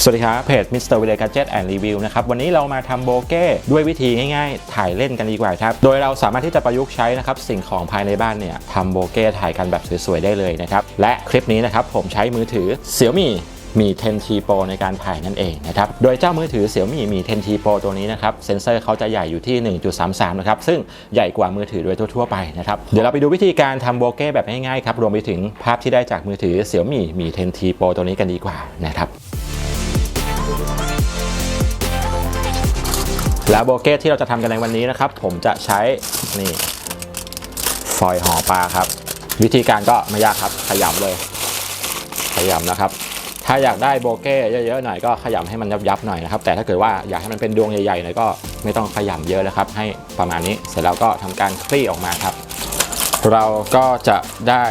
สวัสดีครับเพจ Mr. v i l l a g a d g e t and Review นะครับวันนี้เรามาทำโบเก้ด้วยวิธีง่ายๆ ถ่ายเล่นกันดีกว่าครับ โดยเราสามารถที่จะประยุกต์ใช้นะครับสิ่งของภายในบ้านเนี่ยทำโบเก้ถ่ายกันแบบสวยๆ ได้เลยนะครับ และคลิปนี้นะครับผมใช้มือถือ Xiaomi มี 10T Pro ในการถ่ายนั่นเองนะครับ โดยเจ้ามือถือ Xiaomi มี 10T Pro ตัวนี้นะครับ เซนเซอร์เขาจะใหญ่อยู่ที่ 1.33 นะครับ ซึ่งใหญ่กว่ามือถือโดยทั่ว ๆ ไปนะครับ เดี๋ยวเราไปดูวิธีการทำโบเก้แบบง่ายๆครับ รวมไปถึงภาพที่ได้จากมือถือ Xiaomi มี 10T Pro ตัวนี้กันดีกว่านะครับ แล้วโบเก้ที่เราจะทำกันในวันนี้นะครับ ผมจะใช้นี่ฟอยห่อปลาครับ วิธีการก็ไม่ยากครับ ขยำเลยขยำนะครับ ถ้าอยากได้โบเก้เยอะๆหน่อยก็ขยำให้มันยับๆหน่อยนะครับ แต่ถ้าเกิดว่าอยากให้มันเป็นดวงใหญ่ๆหน่อยก็ไม่ต้องขยำเยอะนะครับ ให้ประมาณนี้เสร็จแล้วก็ทำการคลี่ออกมาครับ เราก็จะได้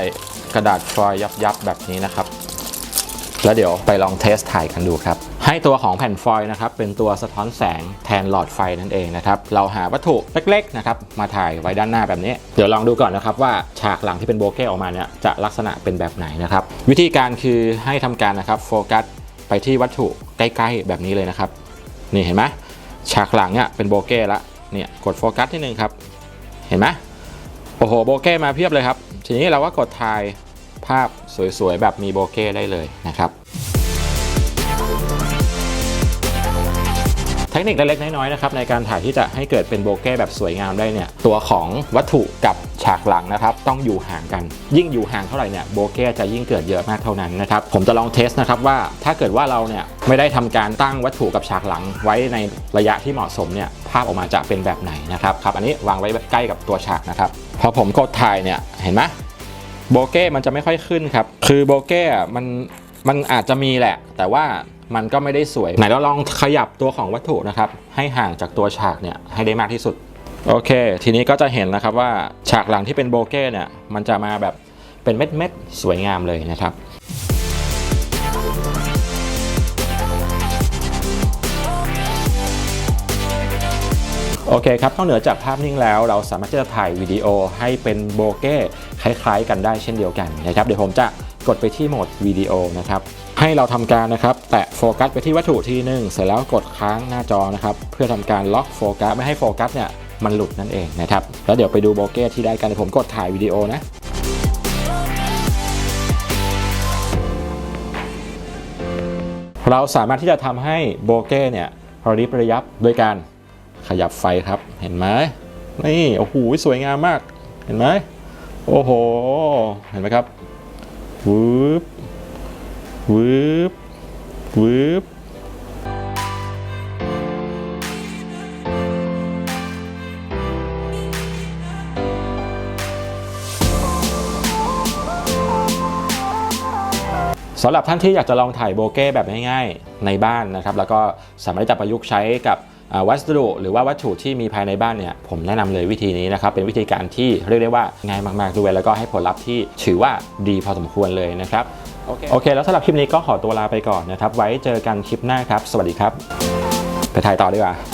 กระดาษฟอยล์ยับๆแบบนี้นะครับ แล้วเดี๋ยวไปลองเทสถ่ายกันดูครับ ให้ตัวของแผ่นฟอยล์นะครับเป็นตัวสะท้อนแสงแทนหลอดไฟนั่นเองนะครับเราหาวัตถุเล็กๆนะครับมาถ่ายไว้ด้านหน้าแบบนี้ เดี๋ยวลองดูก่อนนะครับว่าฉากหลังที่เป็นโบเก้ออกมาเนี่ยจะลักษณะเป็นแบบไหนนะครับวิธีการคือให้ทำการนะครับโฟกัสไปที่วัตถุใกล้ๆแบบนี้เลยนะครับนี่เห็นไหมฉากหลังเนี่ยเป็นโบเก้ละเนี่ยกดโฟกัสที่หนึ่งครับเห็นไหมโอ้โหโบเก้มาเพียบเลยครับ ทีนี้เราก็กดถ่ายภาพสวยๆแบบมีโบเก้ได้เลยนะครับ เทคนิคเล็กๆน้อยๆนะครับในการถ่ายที่จะให้เกิดเป็นโบเก้แบบสวยงามได้เนี่ยตัวของวัตถุกับฉากหลังนะครับต้องอยู่ห่างกัน ยิ่งอยู่ห่างเท่าไหร่เนี่ยโบเก้จะยิ่งเกิดเยอะมากเท่านั้นนะครับผมจะลองเทสนะครับว่าถ้าเกิดว่าเราเนี่ยไม่ได้ทำการตั้งวัตถุกับฉากหลังไว้ในระยะที่เหมาะสมเนี่ยภาพออกมาจะเป็นแบบไหนนะครับครับอันนี้วางไว้ใกล้กับตัวฉากนะครับพอผมกดถ่ายเนี่ยเห็นไหมโบเก้มันจะไม่ค่อยขึ้นครับคือโบเก้มันมันอาจจะมีแหละ แต่ว่า มันก็ไม่ได้สวย ไหนเราลองขยับตัวของวัตถุนะครับ ให้ห่างจากตัวฉากเนี่ยให้ได้มากที่สุด โอเค ทีนี้ก็จะเห็นนะครับว่าฉากหลังที่เป็นโบเก้เนี่ย มันจะมาแบบเป็นเม็ดเม็ดๆสวยงามเลยนะครับโอเคครับนอกเหนือจากภาพนิ่งแล้ว เราสามารถที่จะถ่ายวิดีโอให้เป็นโบเก้คล้ายๆ กันได้เช่นเดียวกันนะครับเดี๋ยวผมจะ กดไปที่โหมดวิดีโอนะครับให้เราทำการนะครับแตะโฟกัสไปที่วัตถุทีหนึ่งเสร็จแล้วกดค้างหน้าจอนะครับเพื่อทำการล็อกโฟกัสไม่ให้โฟกัสเนี่ยมันหลุดนั่นเองนะครับแล้วเดี๋ยวไปดูโบเก้ที่ได้กันผมกดถ่ายวิดีโอนะเราสามารถที่จะทำให้โบเก้เนี่ยระริบระยับโดยการขยับไฟครับเห็นไหมนี่โอ้โหสวยงามมากเห็นไหมโอ้โห เห็นไหมครับ วืบวืบวืบสำหรับท่านที่อยากจะลองถ่ายโบเก้แบบง่ายๆในบ้านนะครับ แล้วก็สามารถจะประยุกต์ใช้กับ วัสดุหรือว่าวัตถุที่มีภายในบ้านเนี่ยผมแนะนำเลยวิธีนี้นะครับเป็นวิธีการที่เรียกได้ว่าง่ายมากๆด้วยแล้วก็ให้ผลลัพธ์ที่ถือว่าดีพอสมควรเลยนะครับโอเคโอเค แล้วสำหรับคลิปนี้ก็ขอตัวลาไปก่อนนะครับ ไว้เจอกันคลิปหน้าครับ สวัสดีครับ ไปถ่ายต่อดีกว่า